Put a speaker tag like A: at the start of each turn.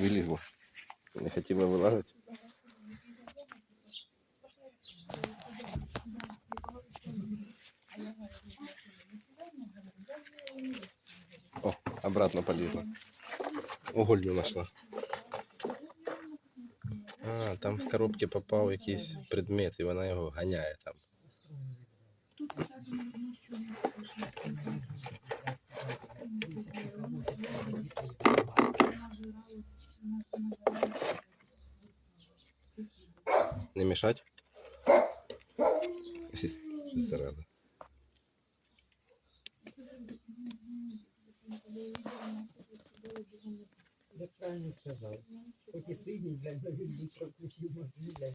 A: Вилізла. Не хотіла вилазити. О, обратно полізла. Угольню знайшла. А, там в коробці попав якийсь предмет, і вона його ганяє там.
B: Тут, кстати, ну що, не слышно.
A: Не мішать? Зараза.
C: Я правильно сказав. Хоч і синій, блядь, но він більше вкусив мозги, блядь.